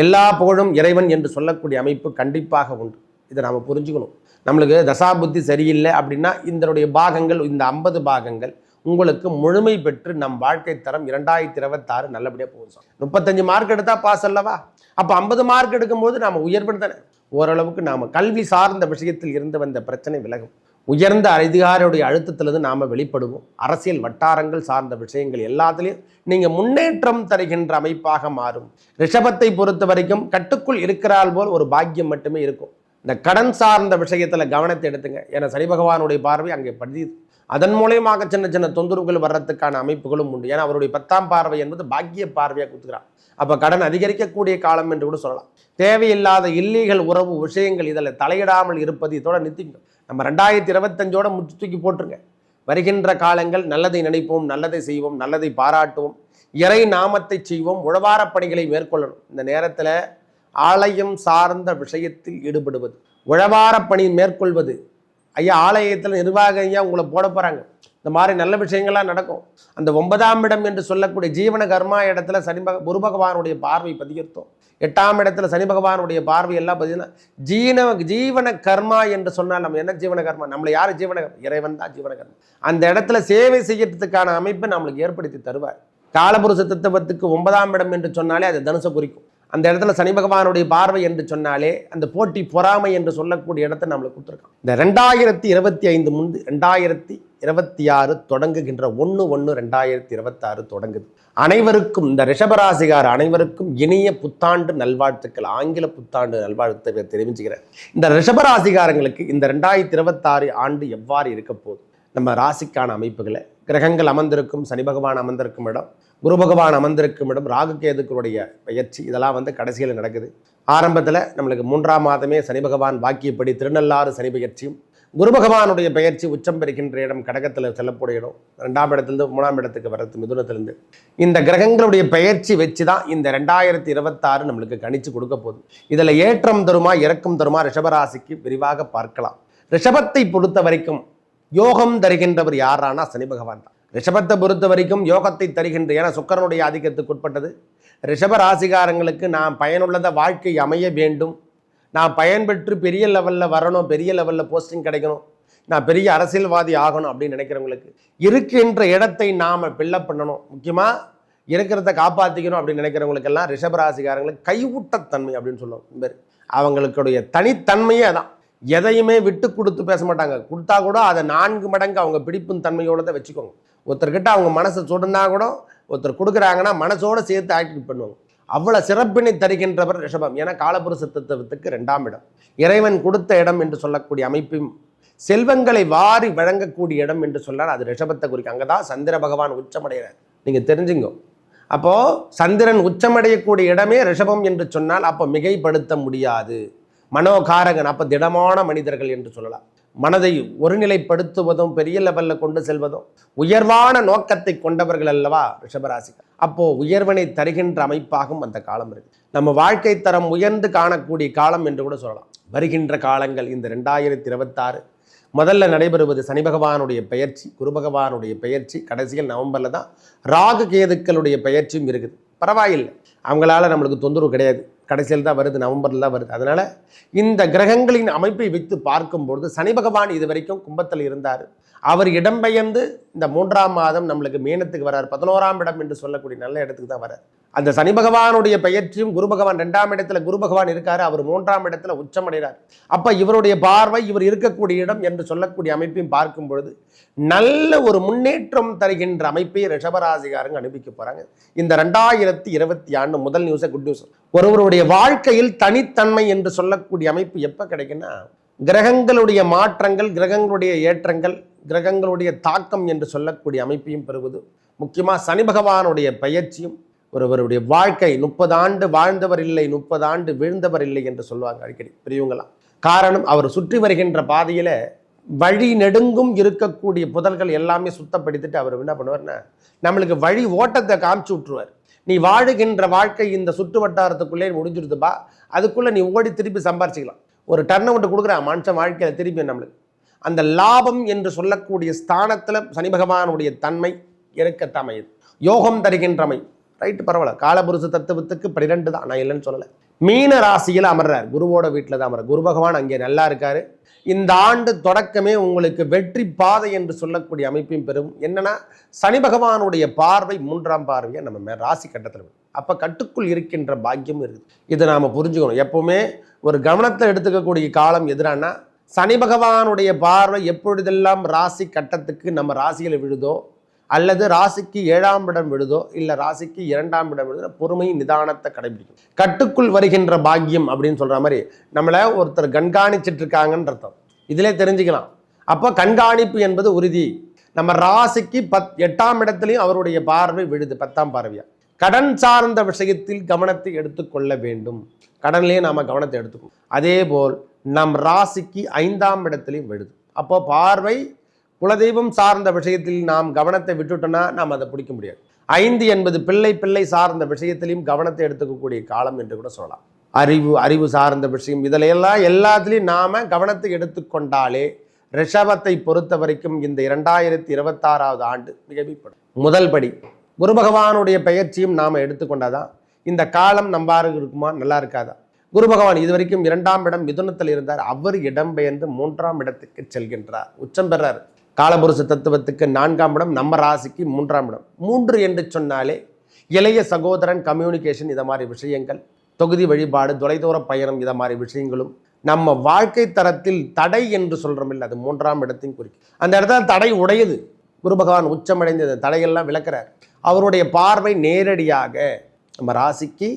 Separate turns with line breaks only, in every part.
எல்லா புகழும் இறைவன் என்று சொல்லக்கூடிய அமைப்பு கண்டிப்பாக உண்டு. இதை நாம் புரிஞ்சுக்கணும். நம்மளுக்கு தசாபுத்தி சரியில்லை அப்படின்னா இதனுடைய பாகங்கள் இந்த ஐம்பது பாகங்கள் உங்களுக்கு முழுமை பெற்று நம் வாழ்க்கை தரம் இரண்டாயிரத்தி இருபத்தாறு நல்லபடியாக போகும் முப்பத்தஞ்சு மார்க் எடுத்தால் பாஸ் அல்லவா? அப்போ ஐம்பது மார்க் எடுக்கும்போது நாம் உயர்வு தானே? ஓரளவுக்கு நாம் கல்வி சார்ந்த விஷயத்தில் இருந்து வந்த பிரச்சனை விலகும். உயர்ந்த அதிகாரியுடைய அழுத்தத்திலிருந்து நாம் வெளிப்படுவோம். அரசியல் வட்டாரங்கள் சார்ந்த விஷயங்கள் எல்லாத்துலேயும் நீங்கள் முன்னேற்றம் தருகின்ற அமைப்பாக மாறும். ரிஷபத்தை பொறுத்த வரைக்கும் கட்டுக்குள் இருக்கிறாள் போல் ஒரு பாக்கியம் மட்டுமே இருக்கும். இந்த கடன் சார்ந்த விஷயத்தில் கவனத்தை எடுத்துங்க. ஏன்னா சனி பகவானுடைய பார்வை அங்கே படி அதன் மூலியமாக சின்ன சின்ன தொந்தரவுகள் வர்றதுக்கான அமைப்புகளும் உண்டு. ஏன்னா அவருடைய பத்தாம் பார்வை என்பது பாக்கிய பார்வையாக கொடுத்துக்கிறார் அப்போ கடன் அதிகரிக்கக்கூடிய காலம் என்று கூட சொல்லலாம். தேவையில்லாத இல்லீகல் உறவு விஷயங்கள் இதில் தலையிடாமல் இருப்பது இதோட நிறுத்திங்க நம்ம ரெண்டாயிரத்தி இருபத்தஞ்சோட முற்று தூக்கி போட்டுருங்க. வருகின்ற காலங்கள் நல்லதை நினைப்போம் நல்லதை செய்வோம் நல்லதை பாராட்டுவோம் இறை நாமத்தை செய்வோம் உழவாரப் பணிகளை மேற்கொள்ளணும். இந்த நேரத்தில் ஆலயம் சார்ந்த விஷயத்தில் ஈடுபடுவது உழவார பணி மேற்கொள்வது. ஐயா ஆலயத்தில் நிர்வாக ஐயா உங்களை போட போகிறாங்க இந்த மாதிரி நல்ல விஷயங்கள்லாம் நடக்கும். அந்த ஒன்பதாம் இடம் என்று சொல்லக்கூடிய ஜீவன கர்மா இடத்துல சனி பக குரு பகவானுடைய பார்வை பதிகர்த்தோம் எட்டாம் இடத்துல சனி பகவானுடைய பார்வை எல்லாம் பார்த்தீங்கன்னா ஜீன ஜீவன கர்மா என்று சொன்னால் நம்ம என்ன ஜீவன கர்மா? நம்மளை யார் ஜீவன இறைவன் தான் ஜீவன கர்மா. அந்த இடத்துல சேவை செய்யறதுக்கான அமைப்பை நம்மளுக்கு ஏற்படுத்தி தருவார். காலபுருஷ தத்துவத்துக்கு ஒன்பதாம் இடம் என்று சொன்னாலே அது தனுசை குறிக்கும். அந்த இடத்துல சனி பகவானுடைய பார்வை என்று சொன்னாலே அந்த போட்டி பொறாமை என்று சொல்லக்கூடிய இடத்தை நம்மளுக்கு கொடுத்துருக்கான். இந்த ரெண்டாயிரத்தி இருபத்தி ஐந்து முன்பு ரெண்டாயிரத்தி இருபத்தி ஆறு தொடங்குகின்ற ஒன்று ஒன்று ரெண்டாயிரத்தி இருபத்தாறு தொடங்குது. அனைவருக்கும் இந்த ரிஷபராசிகார் அனைவருக்கும் இனிய புத்தாண்டு நல்வாழ்த்துக்கள் ஆங்கில புத்தாண்டு நல்வாழ்த்துக்களை தெரிவிச்சுக்கிறேன். இந்த ரிஷபராசிகாரங்களுக்கு இந்த ரெண்டாயிரத்தி இருபத்தாறு ஆண்டு எவ்வாறு இருக்க போகுது? நம்ம ராசிக்கான அமைப்புகளை கிரகங்கள் அமர்ந்திருக்கும் சனி பகவான் அமர்ந்திருக்கும் இடம் குரு பகவான் அமர்ந்திருக்கும் இடம் ராகுகேதுக்களுடைய பயிற்சி இதெல்லாம் வந்து கடைசியில் நடக்குது. ஆரம்பத்தில் நம்மளுக்கு மூன்றாம் மாதமே சனி பகவான் வாக்கியப்படி திருநள்ளாறு சனி பயிற்சியும் குரு பகவானுடைய பயிற்சி உச்சம் பெறுகின்ற இடம் கடகத்தில் செல்லக்கூடிய இடம். ரெண்டாம் இடத்துலேருந்து மூணாம் இடத்துக்கு வர்றது மிதுனத்திலிருந்து. இந்த கிரகங்களுடைய பயிற்சி வச்சு தான் இந்த ரெண்டாயிரத்தி இருபத்தாறு நம்மளுக்கு கணிச்சு கொடுக்க போகுது. இதில் ஏற்றம் தருமா இறக்கம் தருமா ரிஷபராசிக்கு விரிவாக பார்க்கலாம். ரிஷபத்தை பொறுத்த வரைக்கும் யோகம் தருகின்றவர் யாரானா சனி பகவான் தான். ரிஷபத்தை பொறுத்த வரைக்கும் யோகத்தை தருகின்ற ஏன்னா சுக்கரனுடைய ஆதிக்கத்துக்கு உட்பட்டது. ரிஷப ராசிகாரங்களுக்கு நான் பயனுள்ளத வாழ்க்கை அமைய வேண்டும். நான் பயன்பெற்று பெரிய லெவலில் வரணும் பெரிய லெவலில் போஸ்டிங் கிடைக்கணும். நான் பெரிய அரசியல்வாதி ஆகணும் அப்படின்னு நினைக்கிறவங்களுக்கு இருக்கின்ற இடத்தை நாம் பில்லப் பண்ணணும். முக்கியமாக இருக்கிறத காப்பாற்றிக்கணும் அப்படின்னு நினைக்கிறவங்களுக்கெல்லாம் ரிஷபராசிகாரங்களுக்கு கைவிட்டத்தன்மை அப்படின்னு சொல்லுவோம். பேர் அவங்களுடைய தனித்தன்மையே அதான். எதையுமே விட்டு கொடுத்து பேச மாட்டாங்க. கொடுத்தா கூட அதை நான்கு மடங்கு அவங்க பிடிப்பும் தன்மையோட தான் வச்சுக்கோங்க ஒருத்தர்கிட்ட அவங்க மனசை சொன்னா கூட ஒருத்தர் கொடுக்குறாங்கன்னா மனசோடு சேர்த்து ஆக்டிவேட் பண்ணுவாங்க. அவ்வளோ சிறப்பினை தருகின்றவர் ரிஷபம். ஏன்னா காலபுருஷ தத்துவத்துக்கு ரெண்டாம் இடம். இறைவன் கொடுத்த இடம் என்று சொல்லக்கூடிய அமைப்பும் செல்வங்களை வாரி வழங்கக்கூடிய இடம் என்று சொன்னால் அது ரிஷபத்தை குறிக்கும். அங்கே தான் சந்திர பகவான் உச்சமடைகிறார். நீங்கள் தெரிஞ்சுங்க. அப்போது சந்திரன் உச்சமடையக்கூடிய இடமே ரிஷபம் என்று சொன்னால் அப்போ மிகைப்படுத்த முடியாது. மனோகாரகன் அப்போ திடமான மனிதர்கள் என்று சொல்லலாம். மனதை ஒருநிலைப்படுத்துவதும் பெரிய லெவலில் கொண்டு செல்வதும் உயர்வான நோக்கத்தை கொண்டவர்கள் அல்லவா ரிஷபராசி அப்போது உயர்வனை தருகின்ற அமைப்பாகவும் அந்த காலம் இருக்கு. நம்ம வாழ்க்கை தரம் உயர்ந்து காணக்கூடிய காலம் என்று கூட சொல்லலாம். வருகின்ற காலங்கள் இந்த ரெண்டாயிரத்தி இருபத்தாறு முதல்ல நடைபெறுவது சனி பகவானுடைய பெயர்ச்சி குரு பகவானுடைய பெயர்ச்சி கடைசியில் நவம்பரில் தான் ராகு கேதுக்களுடைய பெயர்ச்சியும் இருக்குது. பரவாயில்லை. அவங்களால நம்மளுக்கு தொந்தரவு கிடையாது. கடைசியில் தான் வருது நவம்பரில் தான் வருது. அதனால் இந்த கிரகங்களின் அமைப்பை வைத்து பார்க்கும்பொழுது சனி பகவான் இது வரைக்கும் கும்பத்தில் இருந்தார். அவர் இடம்பெயர்ந்து இந்த மூன்றாம் மாதம் நம்மளுக்கு மீனத்துக்கு வரார். பதினோராம் இடம் என்று சொல்லக்கூடிய நல்ல இடத்துக்கு தான் வரார். அந்த சனி பகவானுடைய பெயர்ச்சியும் குரு பகவான் ரெண்டாம் இடத்துல குரு பகவான் இருக்காரு. அவர் மூன்றாம் இடத்துல உச்சமடைகிறார். அப்போ இவருடைய பார்வை இவர் இருக்கக்கூடிய இடம் என்று சொல்லக்கூடிய அமைப்பையும் பார்க்கும் பொழுது நல்ல ஒரு முன்னேற்றம் தருகின்ற அமைப்பை ரிஷபராசிகாரங்க அனுப்பிக்க போகிறாங்க இந்த ரெண்டாயிரத்தி இருபத்தி ஆண்டு முதல் நியூஸை குட் நியூஸ் ஒருவருடைய வாழ்க்கையில் தனித்தன்மை என்று சொல்லக்கூடிய அமைப்பு எப்போ கிடைக்குன்னா கிரகங்களுடைய மாற்றங்கள் கிரகங்களுடைய ஏற்றங்கள் கிரகங்களுடைய தாக்கம் என்று சொல்லக்கூடிய அமைப்பையும் பெறுவது முக்கியமாக சனி பகவானுடைய பயிற்சியும் ஒருவருடைய வாழ்க்கை முப்பது ஆண்டு வாழ்ந்தவர் இல்லை முப்பது ஆண்டு வீழ்ந்தவர் இல்லை என்று சொல்லுவாங்க அடிக்கடி பெரியவங்களாம் காரணம் அவர் சுற்றி வருகின்ற பாதையில் வழி நெடுங்கும் இருக்கக்கூடிய புதல்கள் எல்லாமே சுத்தப்படுத்திட்டு அவர் என்ன பண்ணுவார்னா நம்மளுக்கு வழி ஓட்டத்தை காமிச்சு விட்டுருவார். நீ வாழுகின்ற வாழ்க்கை இந்த சுற்று வட்டாரத்துக்குள்ளே முடிஞ்சிருதுப்பா அதுக்குள்ளே நீ ஓடி திருப்பி சம்பாரிச்சிக்கலாம். ஒரு டர்ன் விட்டு கொடுக்குறான் மனுஷன் வாழ்க்கையில் திருப்பி நம்மளுக்கு. அந்த லாபம் என்று சொல்லக்கூடிய ஸ்தானத்தில் சனி பகவானுடைய தன்மை இருக்கத்தமையுது யோகம் தருகின்றமை. ரைட்டு பரவாயில்ல. காலபுருஷ தத்துவத்துக்கு பன்னிரெண்டு தான். நான் இல்லைன்னு சொல்லலை. மீன ராசியில் அமர்றார். குருவோட வீட்டில் தான் அமர்றார். குரு பகவான் அங்கே நல்லா இருக்கார். இந்த ஆண்டு தொடக்கமே உங்களுக்கு வெற்றி பாதை என்று சொல்லக்கூடிய அமைப்பையும் பெறும். என்னன்னா சனி பகவானுடைய பார்வை மூன்றாம் பார்வையை நம்ம ராசி கட்டத்தில் அப்போ கட்டுக்குள் இருக்கின்ற பாக்கியம் இருக்குது. இதை நாம் புரிஞ்சுக்கணும். எப்போவுமே ஒரு கவனத்தை எடுத்துக்கக்கூடிய காலம் எதிரானா சனி பகவானுடைய பார்வை எப்பொழுதெல்லாம் ராசி கட்டத்துக்கு நம்ம ராசியில் விழுதோ அல்லது ராசிக்கு ஏழாம் இடம் விழுதோ இல்லை ராசிக்கு இரண்டாம் இடம் விழுதோ பொறுமை நிதானத்தை கடைபிடிக்கும். கட்டுக்குள் வருகின்ற பாக்கியம் அப்படின்னு சொல்கிற மாதிரி நம்மளை ஒருத்தர் கண்காணிச்சிட்டு இருக்காங்கன்னு அர்த்தம். இதிலே தெரிஞ்சுக்கலாம். அப்போ கண்காணிப்பு என்பது உறுதி. நம்ம ராசிக்கு பத் எட்டாம் இடத்துலையும் அவருடைய பார்வை விழுது பத்தாம் பார்வையா. கடன் சார்ந்த விஷயத்தில் கவனத்தை எடுத்துக்கொள்ள வேண்டும். கடன்லேயே நாம் கவனத்தை எடுத்துக்கணும். அதே போல் நம் ராசிக்கு ஐந்தாம் இடத்துலையும் விழுது. அப்போ பார்வை குலதெய்வம் சார்ந்த விஷயத்தில் நாம் கவனத்தை விட்டுட்டோம்னா நாம் அதை பிடிக்க முடியாது. ஐந்து என்பது பிள்ளை பிள்ளை சார்ந்த விஷயத்திலையும் கவனத்தை எடுத்துக்கக்கூடிய காலம் என்று கூட சொல்லலாம். அறிவு அறிவு சார்ந்த விஷயம் இதில் எல்லாம் எல்லாத்துலேயும் நாம் கவனத்தை எடுத்துக்கொண்டாலே ரிஷபத்தை பொறுத்த வரைக்கும் இந்த இரண்டாயிரத்தி இருபத்தாறாவது ஆண்டு மிகவிப்படும் முதல் படி குரு பகவானுடைய பெயர்ச்சியும் நாம் எடுத்துக்கொண்டாதான் இந்த காலம் நம்பாறு இருக்குமா? நல்லா இருக்காதா? குரு பகவான் இதுவரைக்கும் இரண்டாம் இடம் மிதுனத்தில் இருந்தார். அவர் இடம்பெயர்ந்து மூன்றாம் இடத்துக்கு செல்கின்றார். உச்சம் பெறார். காலபுருஷ தத்துவத்துக்கு நான்காம் இடம் நம்ம ராசிக்கு மூன்றாம் இடம். மூன்று என்று சொன்னாலே இளைய சகோதரன் கம்யூனிகேஷன் இதை மாதிரி விஷயங்கள் தொகுதி வழிபாடு தொலைதூர பயணம் இதை மாதிரி விஷயங்களும் நம்ம வாழ்க்கை தரத்தில் தடை என்று சொல்கிறோம் இல்லை அது மூன்றாம் இடத்தையும் குறிக்கும் அந்த இடத்துல தடை உடையது. குரு பகவான் உச்சமடைந்து இந்த தடையெல்லாம் விளக்குறார். அவருடைய பார்வை நேரடியாக நம்ம ராசிக்கு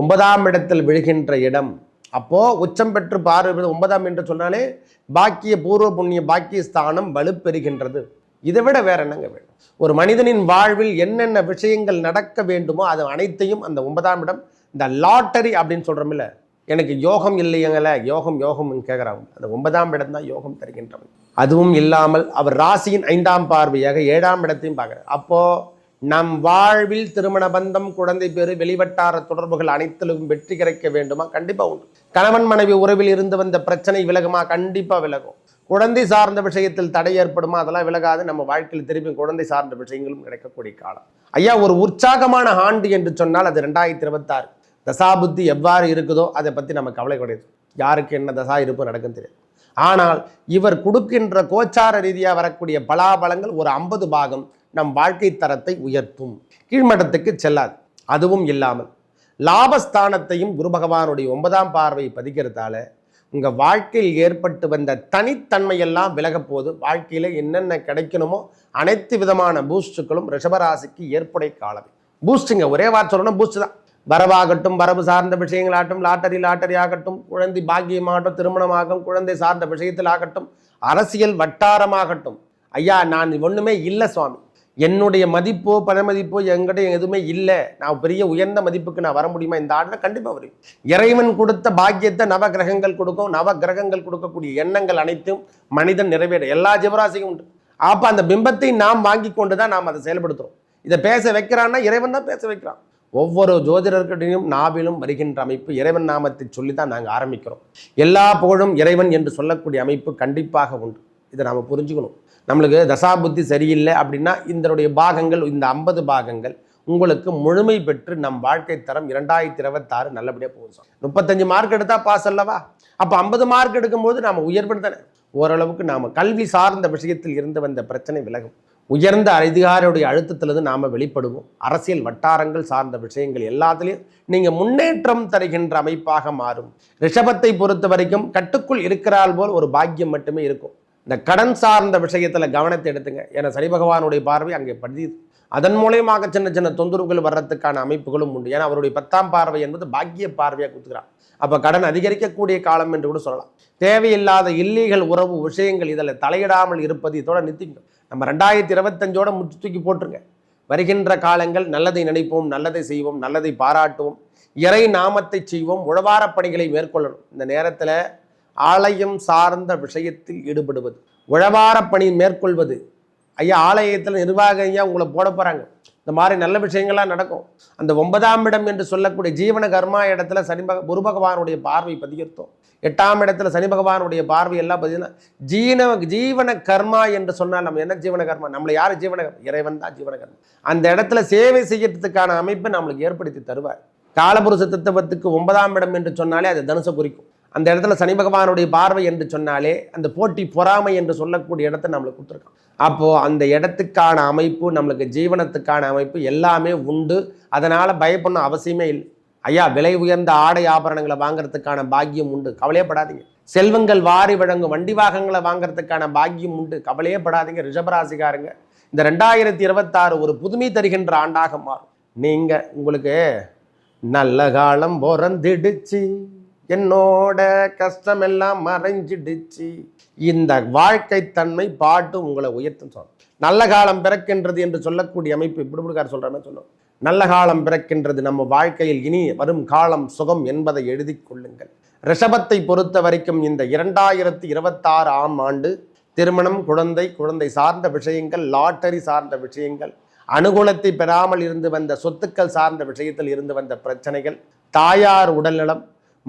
ஒன்பதாம் இடத்தில் விழுகின்ற இடம். அப்போது உச்சம் பெற்று பார்வை ஒன்பதாம் என்று சொன்னாலே பாக்கிய பூர்வ புண்ணிய பாக்கிய ஸ்தானம் வலுப்பெறுகின்றது. இதை விட வேற என்னங்க வேணும்? ஒரு மனிதனின் வாழ்வில் என்னென்ன விஷயங்கள் நடக்க வேண்டுமோ அது அனைத்தையும் அந்த ஒன்பதாம் இடம் இந்த லாட்டரி அப்படின்னு சொல்கிறோமில்ல எனக்கு யோகம் இல்லையங்கள யோகம் யோகம்னு கேட்குறாங்க அந்த ஒன்பதாம் இடம் தான் யோகம் தருகின்றவன். அதுவும் இல்லாமல் அவர் ராசியின் ஐந்தாம் பார்வையாக ஏழாம் இடத்தையும் பார்க்குறார். அப்போது நம் வாழ்வில் திருமண பந்தம் குழந்தை பேரு வெளிவட்டார தொடர்புகள் அனைத்திலும் வெற்றி கிடைக்க வேண்டுமா? கண்டிப்பா உண்டு. கணவன் மனைவி உறவில் இருந்து வந்த பிரச்சனை விலகுமா? கண்டிப்பா விலகும். குழந்தை சார்ந்த விஷயத்தில் தடை ஏற்படுமா? அதெல்லாம் விலகாது. நம்ம வாழ்க்கையில் திரும்பி குழந்தை சார்ந்த விஷயங்களும் கிடைக்கக்கூடிய காலம். ஐயா ஒரு உற்சாகமான ஆண்டு என்று சொன்னால் அது ரெண்டாயிரத்தி இருபத்தாறு. தசாபுத்தி எவ்வாறு இருக்குதோ அதை பற்றி நம்ம கவலை கிடையாது. யாருக்கு என்ன தசா இருப்பு நடக்கும் தெரியாது. ஆனால் இவர் கொடுக்கின்ற கோச்சார ரீதியாக வரக்கூடிய பலாபலங்கள் ஒரு ஐம்பது பாகம் நம் வாழ்க்கை தரத்தை உயர்த்தும். கீழ்மட்டத்துக்கு செல்லாது. அதுவும் இல்லாமல் லாபஸ்தானத்தையும் குரு பகவானுடைய ஒன்பதாம் பார்வை பதிக்கிறதால உங்கள் வாழ்க்கையில் ஏற்பட்டு வந்த தனித்தன்மையெல்லாம் விலகப்போது வாழ்க்கையில் என்னென்ன கிடைக்கணுமோ அனைத்து விதமான பூஸ்டுகளும் ரிஷபராசிக்கு ஏற்புடை காலம். பூஸ்ட்டுங்க ஒரே வார்த்தை சொல்லணும் பூஸ்ட் தான். வரவாகட்டும் வரவு சார்ந்த விஷயங்களாகட்டும் லாட்டரி லாட்டரி ஆகட்டும் குழந்தை பாக்கியமாகட்டும் திருமணமாகட்டும் குழந்தை சார்ந்த விஷயத்தில் ஆகட்டும் அரசியல் வட்டாரமாகட்டும். ஐயா நான் ஒன்றுமே இல்லை சுவாமி. என்னுடைய மதிப்போ பணமதிப்போ என்கிட்ட எதுவுமே இல்லை. நான் பெரிய உயர்ந்த மதிப்புக்கு நான் வர முடியுமா? இந்த ஆண்டில் கண்டிப்பாக வரும். இறைவன் கொடுத்த பாக்கியத்தை நவ கிரகங்கள் கொடுக்கும். நவ கிரகங்கள் கொடுக்கக்கூடிய எண்ணங்கள் அனைத்தும் மனிதன் நிறைவேற. எல்லா ஜீவராசியும் உண்டு. அப்போ அந்த பிம்பத்தை நாம் வாங்கி கொண்டு தான் நாம் அதை செயல்படுத்துகிறோம் இதை பேச வைக்கிறான்னா இறைவன் தான் பேச வைக்கிறான். ஒவ்வொரு ஜோதிடர்களிடையும் நாவிலும் வருகின்ற அமைப்பு இறைவன் நாமத்தை சொல்லி தான் நாங்கள் ஆரம்பிக்கிறோம். எல்லா புகழும் இறைவன் என்று சொல்லக்கூடிய அமைப்பு கண்டிப்பாக உண்டு. இதை நாம் புரிஞ்சுக்கணும். நம்மளுக்கு தசாபுத்தி சரியில்லை அப்படின்னா இதனுடைய பாகங்கள் இந்த ஐம்பது பாகங்கள் உங்களுக்கு முழுமை பெற்று நம் வாழ்க்கை தரம் இரண்டாயிரத்தி இருபத்தாறு நல்லபடியாக போகும் முப்பத்தஞ்சு மார்க் எடுத்தால் பாஸ் அல்லவா? அப்போ ஐம்பது மார்க் எடுக்கும்போது நாம் உயர்வு தானே? ஓரளவுக்கு நாம் கல்வி சார்ந்த விஷயத்தில் இருந்து வந்த பிரச்சனை விலகும். உயர்ந்த அதிகாரியுடைய அழுத்தத்திலிருந்து நாம் வெளிப்படுவோம். அரசியல் வட்டாரங்கள் சார்ந்த விஷயங்கள் எல்லாத்துலேயும் நீங்கள் முன்னேற்றம் தருகின்ற அமைப்பாக மாறும். ரிஷபத்தை பொறுத்த வரைக்கும் கட்டுக்குள் இருக்கிறாள் போல் ஒரு பாக்கியம் மட்டுமே இருக்கும். இந்த கடன் சார்ந்த விஷயத்தில் கவனத்தை எடுத்துங்க. ஏன்னா சனி பகவானுடைய பார்வை அங்கே படி அதன் மூலயமாக சின்ன சின்ன தொந்தரவுகள் வர்றதுக்கான அமைப்புகளும் உண்டு. ஏன்னா அவருடைய பத்தாம் பார்வை என்பது பாக்கிய பார்வையாக கொடுத்துக்கிறார். அப்போ கடன் அதிகரிக்கக்கூடிய காலம் என்று கூட சொல்லலாம். தேவையில்லாத இல்லீகல் உறவு விஷயங்கள் இதில் தலையிடாமல் இருப்பது இதோட நிறுத்திக்கணும். நம்ம ரெண்டாயிரத்தி இருபத்தஞ்சோட முற்று தூக்கி போட்டுருங்க. வருகின்ற காலங்கள் நல்லதை நினைப்போம் நல்லதை செய்வோம் நல்லதை பாராட்டுவோம். இறை நாமத்தை செய்வோம் உழவாரப் பணிகளை மேற்கொள்ளணும். இந்த நேரத்தில் ஆலயம் சார்ந்த விஷயத்தில் ஈடுபடுவது. உழவாரப் பணி மேற்கொள்வது. ஐயா ஆலயத்தில் நிர்வாக ஐயா உங்களை போட போகிறாங்க இந்த மாதிரி நல்ல விஷயங்கள்லாம் நடக்கும். அந்த ஒன்பதாம் இடம் என்று சொல்லக்கூடிய ஜீவன கர்மா இடத்துல சனி பக குரு பகவானுடைய பார்வை பதிகிறத்தோம் எட்டாம் இடத்துல சனி பகவானுடைய பார்வை எல்லாம் பார்த்தீங்கன்னா ஜீன ஜீவன கர்மா என்று சொன்னால் நம்ம என்ன ஜீவன கர்மா? நம்மளை யார் ஜீவன இறைவன் தான் ஜீவன கர்மா. அந்த இடத்துல சேவை செய்யறதுக்கான அமைப்பை நம்மளுக்கு ஏற்படுத்தி தருவார். காலபுருஷ தத்துவத்துக்கு ஒன்பதாம் இடம் என்று சொன்னாலே அது தனுசை குறிக்கும். அந்த இடத்துல சனி பகவானுடைய பார்வை என்று சொன்னாலே அந்த போட்டி பொறாமை என்று சொல்லக்கூடிய இடத்த நம்மளுக்கு கொடுத்துருக்கோம் அப்போது அந்த இடத்துக்கான அமைப்பு நம்மளுக்கு ஜீவனத்துக்கான அமைப்பு எல்லாமே உண்டு. அதனால் பயப்படணும் அவசியமே இல்லை. ஐயா விலை உயர்ந்த ஆடை ஆபரணங்களை வாங்குறதுக்கான பாக்கியம் உண்டு. கவலையப்படாதீங்க. செல்வங்கள் வாரி வழங்கும் வண்டி வாகனங்களை வாங்குறதுக்கான பாக்கியம் உண்டு. கவலையே படாதீங்க ரிஷபராசிக்காரங்க. இந்த ரெண்டாயிரத்தி இருபத்தாறு ஒரு புதுமை தருகின்ற ஆண்டாக மாறும். நீங்கள் உங்களுக்கு நல்ல காலம் பிறந்திடுச்சு. என்னோட கஷ்டமெல்லாம் மறைஞ்சிடுச்சு. இந்த வாழ்க்கை தன்மை பாட்டு உங்களை உயர்த்தும் சொல்லும். நல்ல காலம் பிறக்கின்றது என்று சொல்லக்கூடிய அமைப்பு இப்படி இப்படிக்கார் சொல்ற மாதிரி சொல்லும். நல்ல காலம் பிறக்கின்றது நம்ம வாழ்க்கையில் இனி வரும் காலம் சுகம் என்பதை எழுதி கொள்ளுங்கள். ரிஷபத்தை பொறுத்த வரைக்கும் இந்த இரண்டாயிரத்தி இருபத்தாறு ஆம் ஆண்டு திருமணம் குழந்தை குழந்தை சார்ந்த விஷயங்கள் லாட்டரி சார்ந்த விஷயங்கள் அனுகூலத்தை பெறாமல் இருந்து வந்த சொத்துக்கள் சார்ந்த விஷயத்தில் இருந்து வந்த பிரச்சனைகள் தாயார் உடல்நலம்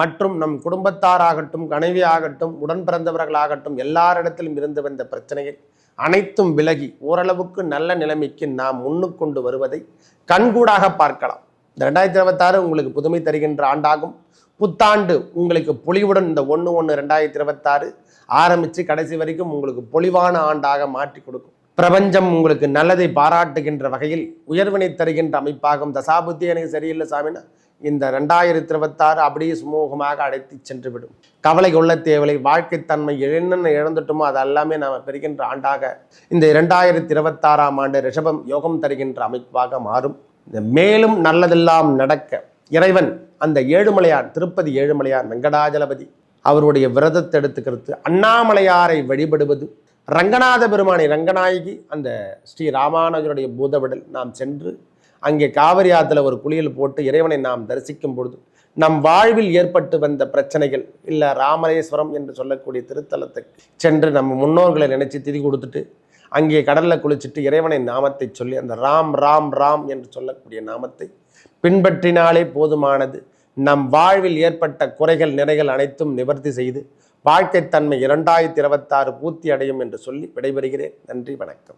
மற்றும் நம் குடும்பத்தாராகட்டும் கனவி ஆகட்டும் உடன் பிறந்தவர்களாகட்டும் எல்லாரிடத்திலும் இருந்து வந்த பிரச்சனைகள் அனைத்தும் விலகி ஓரளவுக்கு நல்ல நிலைமைக்கு நாம் முன்னுக்கொண்டு வருவதை கண்கூடாக பார்க்கலாம். இந்த ரெண்டாயிரத்தி இருபத்தாறு உங்களுக்கு புதுமை தருகின்ற ஆண்டாகும். புத்தாண்டு உங்களுக்கு பொலிவுடன் இந்த ஒன்று ஒன்று ரெண்டாயிரத்தி இருபத்தாறு ஆரம்பித்து கடைசி வரைக்கும் உங்களுக்கு பொலிவான ஆண்டாக மாற்றி கொடுக்கும். பிரபஞ்சம் உங்களுக்கு நல்லதை பாராட்டுகின்ற வகையில் உயர்வினை தருகின்ற அமைப்பாகும். தசாபுத்தி எனக்கு சரியில்லை சாமினா இந்த ரெண்டாயிரத்தி இருபத்தாறு அப்படியே சுமூகமாக அழைத்து சென்று விடும் கவலை கொள்ள தேவலை வாழ்க்கைத்தன்மை என்னென்ன இழந்துட்டோமோ அது எல்லாமே நாம் பெறுகின்ற ஆண்டாக இந்த இரண்டாயிரத்தி இருபத்தாறாம் ஆண்டு ரிஷபம் யோகம் தருகின்ற அமைப்பாக மாறும். இந்த மேலும் நல்லதெல்லாம் நடக்க இறைவன் அந்த ஏழுமலையார் திருப்பதி ஏழுமலையார் வெங்கடாஜலபதி அவருடைய விரதத்தை எடுத்துக்கிறது அண்ணாமலையாரை வழிபடுவது ரங்கநாத பெருமானை ரங்கநாயகி அந்த ஸ்ரீ ராமானுஜருடைய பூதவிடல் நாம் சென்று அங்கே காவிரி ஆற்றுல ஒரு குளியல் போட்டு இறைவனை நாம் தரிசிக்கும் பொழுது நம் வாழ்வில் ஏற்பட்டு வந்த பிரச்சனைகள் இல்லை ராமலேஸ்வரம் என்று சொல்லக்கூடிய திருத்தலத்துக்கு சென்று நம்ம முன்னோர்களை நினைச்சு திதி கொடுத்துட்டு அங்கே கடலில் குளிச்சுட்டு இறைவனை நாமத்தை சொல்லி அந்த ராம் ராம் ராம் என்று சொல்லக்கூடிய நாமத்தை பின்பற்றினாலே போதுமானது. நம் வாழ்வில் ஏற்பட்ட குறைகள் நிறைகள் அனைத்தும் நிவர்த்தி செய்து வாழ்க்கைத்தன்மை இரண்டாயிரத்தி இருபத்தாறு பூர்த்தி அடையும் என்று சொல்லி விடைபெறுகிறேன். நன்றி வணக்கம்.